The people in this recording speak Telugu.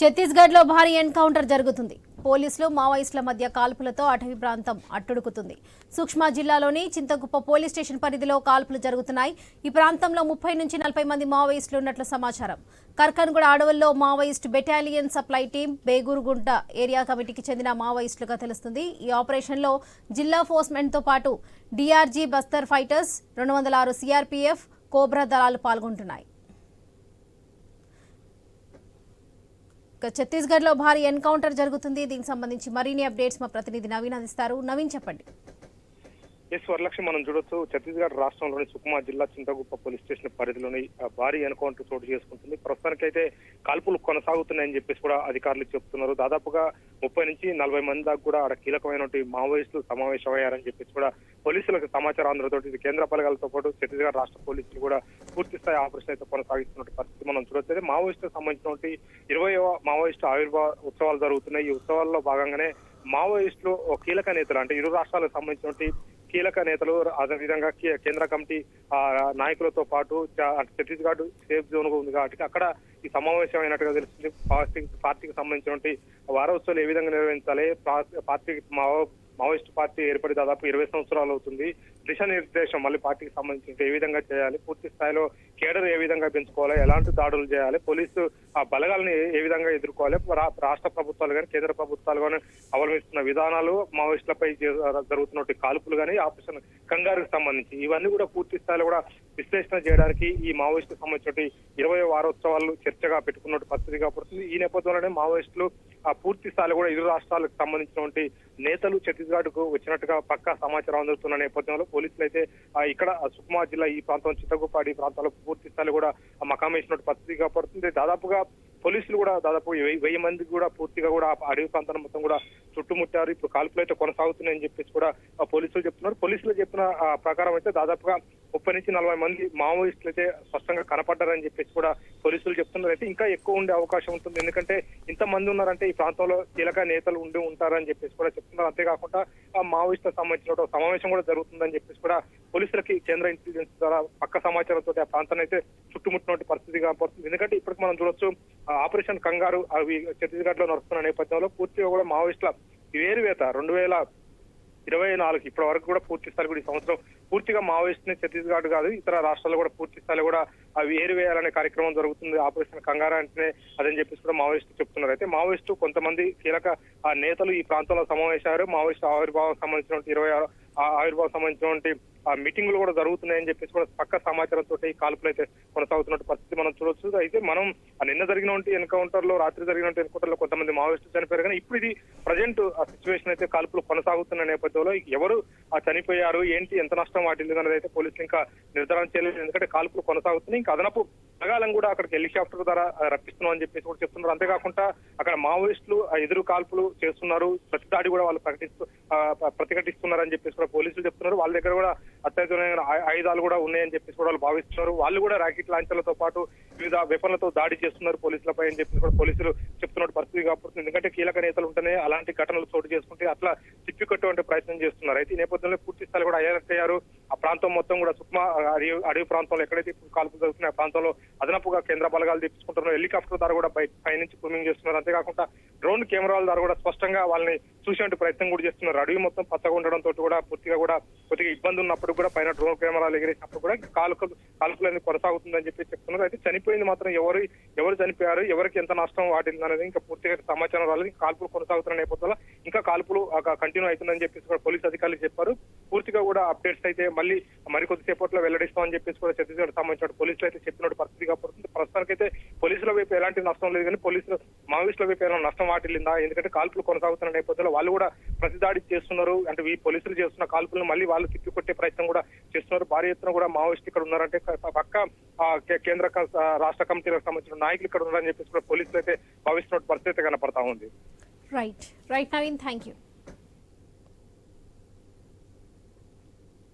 ఛత్తీస్గఢ్లో భారీ ఎన్కౌంటర్ జరుగుతుంది. పోలీసులు మావోయిస్టుల మధ్య కాల్పులతో అటవీ ప్రాంతం అట్టుడుకుతుంది. సూక్ష్మా జిల్లాలోని చింతకుప్ప పోలీస్ స్టేషన్ పరిధిలో కాల్పులు జరుగుతున్నాయి. ఈ ప్రాంతంలో ముప్పై నుంచి నలభై మంది మావోయిస్టులు ఉన్నట్లు సమాచారం. కర్కన్గూడ అడవుల్లో Maoist battalion supply team Begurugunta area కమిటీకి చెందిన మావోయిస్టులుగా తెలుస్తుంది. ఈ ఆపరేషన్లో జిల్లా ఫోర్స్మెంట్తో పాటు డిఆర్జీ బస్తర్ ఫైటర్స్ రెండు వందల ఆరు సిఆర్పీఎఫ్ కోబ్రా దళాలు పాల్గొంటున్నాయి. ఛత్తీస్గఢ్లో ఛత్తీస్గఢ్లో భారీ ఎన్కౌంటర్ జరుగుతుంది. దీనికి సంబంధించి మరిన్ని అప్డేట్స్ మా ప్రతినిధి నవీన్ అందిస్తారు. నవీన్ చెప్పండి. ఎస్ వరలక్ష్మి మనం చూడొచ్చు ఛత్తీస్గఢ్ రాష్ట్రంలోని సుకుమా జిల్లా చింతగుప్ప పోలీస్ స్టేషన్ పరిధిలోని భారీ ఎన్కౌంటర్ చోటు చేసుకుంటుంది. ప్రస్తుతానికైతే కాల్పులు కొనసాగుతున్నాయని చెప్పేసి కూడా అధికారులు చెప్తున్నారు. దాదాపుగా ముప్పై నుంచి నలభై మంది దాకా కూడా అక్కడ కీలకమైనటువంటి మావోయిస్టులు సమావేశమయ్యారని చెప్పేసి కూడా పోలీసులకు సమాచారం అందరితోటి ఇది కేంద్ర బలగాలతో పాటు ఛత్తీస్గఢ్ రాష్ట్ర పోలీసులు కూడా పూర్తి స్థాయి ఆపరేషన్ అయితే కొనసాగిస్తున్న పరిస్థితి మనం చూడొచ్చు. అయితే మావోయిస్టులకు సంబంధించినటువంటి ఇరవై మావోయిస్టు ఆవిర్భావ ఉత్సవాలు జరుగుతున్నాయి. ఈ ఉత్సవాల్లో భాగంగానే మావోయిస్టులు కీలక నేతలు అంటే ఇరు రాష్ట్రాలకు సంబంధించినటువంటి కీలక నేతలు అదేవిధంగా కే- కేంద్ర కమిటీ నాయకులతో పాటు ఛత్తీస్గఢ్ సేఫ్ జోన్ ఉంది కాబట్టి అక్కడ ఈ సమావేశం అయినట్టుగా తెలుస్తుంది. పార్టీ పార్టీకి సంబంధించినటువంటి వారోత్సవాలు ఏ విధంగా నిర్వహించాలి? పార్టీ మావోయిస్ట్ పార్టీ ఏర్పడి దాదాపు ఇరవై సంవత్సరాలు అవుతుంది. దిశానిర్దేశం మళ్ళీ పార్టీకి సంబంధించి ఏ విధంగా చేయాలి పూర్తి స్థాయిలో కేడర్ ఏ విధంగా పెంచుకోవాలి ఎలాంటి దాడులు చేయాలి పోలీసు ఆ బలగాలను ఏ- విధంగా ఎదుర్కోవాలి రా- రాష్ట్ర ప్రభుత్వాలు కానీ కేంద్ర ప్రభుత్వాలు కానీ అవలంబిస్తున్న విధానాలు మావోయిస్టులపై జే- జరుగుతున్న కాల్పులు కానీ ఆపరేషన్ కంగారుకు సంబంధించి ఇవన్నీ కూడా పూర్తి స్థాయిలో కూడా విశ్లేషణ చేయడానికి ఈ మావోయిస్టులకు సంబంధించిన ఇరవై వారోత్సవాలు చర్చగా పెట్టుకున్నట్టు పరిస్థితి పడుతుంది ఈ నేపథ్యంలోనే మావోయిస్టులు ఆ పూర్తి స్థాయిలో కూడా ఇరు రాష్ట్రాలకు సంబంధించినటువంటి నేతలు ఛత్తీస్గఢ్కు వచ్చినట్టుగా పక్కా సమాచారం అందుతున్న నేపథ్యంలో పోలీసులు అయితే ఇక్కడ ఆ సుకుమా జిల్లా ఈ ప్రాంతం చిత్తగుప్పాడి ప్రాంతాల్లో పూర్తి స్థాయిలో కూడా ఆ మకాం వేసినట్టు పరిస్థితిగా పడుతుంది. దాదాపుగా పోలీసులు కూడా దాదాపు వెయ్యి వెయ్యి మందికి కూడా పూర్తిగా కూడా అడవి ప్రాంతాన్ని మొత్తం కూడా చుట్టుముట్టారు. ఇప్పుడు కాల్పులు అయితే కొనసాగుతున్నాయని చెప్పేసి కూడా పోలీసులు చెప్తున్నారు. పోలీసులు చెప్పిన ప్రకారం అయితే దాదాపుగా ముప్పై నుంచి నలభై మంది మావోయిస్టులు అయితే స్పష్టంగా కనపడ్డారని చెప్పేసి కూడా పోలీసులు చెప్తున్నారు అయితే ఇంకా ఎక్కువ ఉండే అవకాశం ఉంటుంది. ఎందుకంటే ఇంతమంది ఉన్నారంటే ఈ ప్రాంతంలో కీలక నేతలు ఉండి ఉంటారని చెప్పేసి కూడా చెప్తున్నారు. అంతేకాకుండా ఆ మావోయిస్టులకు సంబంధించిన ఒక సమావేశం కూడా జరుగుతుందని చెప్పేసి కూడా పోలీసులకి కేంద్ర ఇంటెలిజెన్స్ ద్వారా పక్క సమాచారంతో ఆ ప్రాంతాన్ని అయితే చుట్టుముట్టినటువంటి పరిస్థితి కనపడుతుంది. ఎందుకంటే ఇప్పటికి మనం చూడొచ్చు ఆపరేషన్ కంగారు అవి ఛత్తీస్గఢ్లో నడుస్తున్న నేపథ్యంలో పూర్తిగా కూడా మావోయిస్టుల వేరువేత రెండు వేల ఇరవై నాలుగు ఇప్పటి వరకు కూడా పూర్తి స్థాయి కూడా ఈ సంవత్సరం పూర్తిగా మావోయిస్ట్ ఛత్తీస్గఢ్ కాదు ఇతర రాష్ట్రాల్లో కూడా పూర్తి స్థాయిలో కూడా అవి ఏరివేయాలనే కార్యక్రమం జరుగుతుంది. ఆపరేషన్ కంగారా అంటేనే అదని చెప్పేసి కూడా మావోయిస్టు చెప్తున్నారు. అయితే మావోయిస్టు కొంతమంది కీలక ఆ నేతలు ఈ ప్రాంతంలో సమావేశారు మావోయిస్టు ఆవిర్భావం సంబంధించినటువంటి ఇరవై ఆరు ఆ ఆవిర్భావం సంబంధించినటువంటి ఆ మీటింగ్లు కూడా జరుగుతున్నాయని చెప్పేసి కూడా పక్క సమాచారంతో ఈ కాల్పులు అయితే కొనసాగుతున్నట్టు పరిస్థితి మనం చూడొచ్చు. అయితే మనం ఆ నిన్న జరిగినటువంటి ఎన్కౌంటర్లో రాత్రి జరిగినటువంటి ఎన్కౌంటర్లో కొంతమంది మావోయిస్టులు చనిపోయారు. కానీ ఇప్పుడు ఇది ప్రజెంట్ ఆ సిచ్యువేషన్ అయితే కాల్పులు కొనసాగుతున్న నేపథ్యంలో ఎవరు ఆ చనిపోయారు ఏంటి ఎంత నష్టం వాటిల్లి అనేది అయితే పోలీసులు ఇంకా నిర్ధారణ చేయలేదు. ఎందుకంటే కాల్పులు కొనసాగుతున్నాయి. ఇంకా అదనపు బలగాలను కూడా అక్కడికి హెలికాప్టర్ ద్వారా రప్పిస్తున్నాం అని చెప్పేసి కూడా చెప్తున్నారు. అంతేకాకుండా అక్కడ మావోయిస్టులు ఆ ఎదురు కాల్పులు చేస్తున్నారు. ప్రతి దాడి కూడా వాళ్ళు ప్రకటిస్తూ ఆ, చెప్పేసి కూడా పోలీసులు చెప్తున్నారు. వాళ్ళ దగ్గర కూడా అత్యాధునికమైన ఆయుధాలు కూడా ఉన్నాయని చెప్పేసి కూడా వాళ్ళు భావిస్తున్నారు. వాళ్ళు కూడా రాకెట్ లాంచర్లతో పాటు వివిధ వెపన్లతో దాడి చేస్తున్నారు పోలీసులపై అని చెప్పేసి కూడా పోలీసులు చెప్తున్న పరిస్థితి కాబట్టి ఎందుకంటే కీలక నేతలు ఉంటేనే అలాంటి ఘటనలు చోటు చేసుకుంటే అట్లా తిప్పికొట్టే ప్రయత్నం చేస్తున్నారు. అయితే ఈ నేపథ్యంలో పూర్తి స్థాయి కూడా అయ్యారు ప్రాంతం మొత్తం కూడా సుక్మా అడవి అడవి ప్రాంతంలో ఎక్కడైతే ఇప్పుడు కాల్పులు జరుగుతున్నాయి ఆ ప్రాంతంలో అదనపుగా కేంద్ర బలగాలు తెప్పించుకుంటున్నారు హెలికాప్టర్ ద్వారా కూడా పై- పైనుంచి కూమింగ్ చేస్తున్నారు. అంతేకాకుండా డ్రోన్ కెమెరాల ద్వారా కూడా స్పష్టంగా వాళ్ళని చూసేటువంటి ప్రయత్నం కూడా చేస్తున్నారు. అడవి మొత్తం పచ్చగా ఉండడంతో కూడా పూర్తిగా కూడా కొద్దిగా ఇబ్బంది ఉన్నప్పుడు కూడా పైన డ్రోన్ కెమెరాలు ఎగిరేసినప్పుడు కూడా కాలుకు కాల్పులు అనేది కొనసాగుతుందని చెప్పి చెప్తున్నారు. అయితే చనిపోయింది మాత్రం ఎవరు ఎవరు చనిపోయారు ఎవరికి ఎంత నష్టం వాటింది అనేది ఇంకా పూర్తిగా సమాచారం రాలేదు. కాల్పులు కొనసాగుతున్న నేపథ్యంలో ఇంకా కాల్పులు కంటిన్యూ అవుతుందని చెప్పేసి కూడా పోలీస్ అధికారులు చెప్పారు. పూర్తిగా కూడా అప్డేట్స్ అయితే మళ్ళీ మరికొద్ది సేపట్లో వెల్లడిస్తామని చెప్పేసి కూడా ఛత్తీస్గఢ్ సంబంధించిన పోలీసులు అయితే చెప్పినట్టు పరిస్థితి కాబడుతుంది ప్రస్తుతానికైతే పోలీసుల వైపు ఎలాంటి నష్టం లేదు కానీ పోలీసులు మావోయిస్టుల వైపు ఏమైనా నష్టం వాటిల్లిందా? ఎందుకంటే కాల్పులు కొనసాగుతున్న నేపథ్యంలో వాళ్ళు కూడా ప్రతిదాడి చేస్తున్నారు. అంటే ఈ పోలీసులు చేస్తున్న కాల్పులను మళ్ళీ వాళ్ళు తిప్పికొట్టే ప్రయత్నం కూడా చేస్తున్నారు. భారీ ఎత్తున కూడా మావోయిస్ట్ ఇక్కడ ఉన్నారంటే పక్క కేంద్ర రాష్ట్ర కమిటీలకు సంబంధించిన నాయకులు ఇక్కడ ఉన్నారని చెప్పేసి కూడా పోలీసులు అయితే భావిస్తున్న పరిస్థితి అయితే కనపడతా ఉంది. Right right Naveen thank you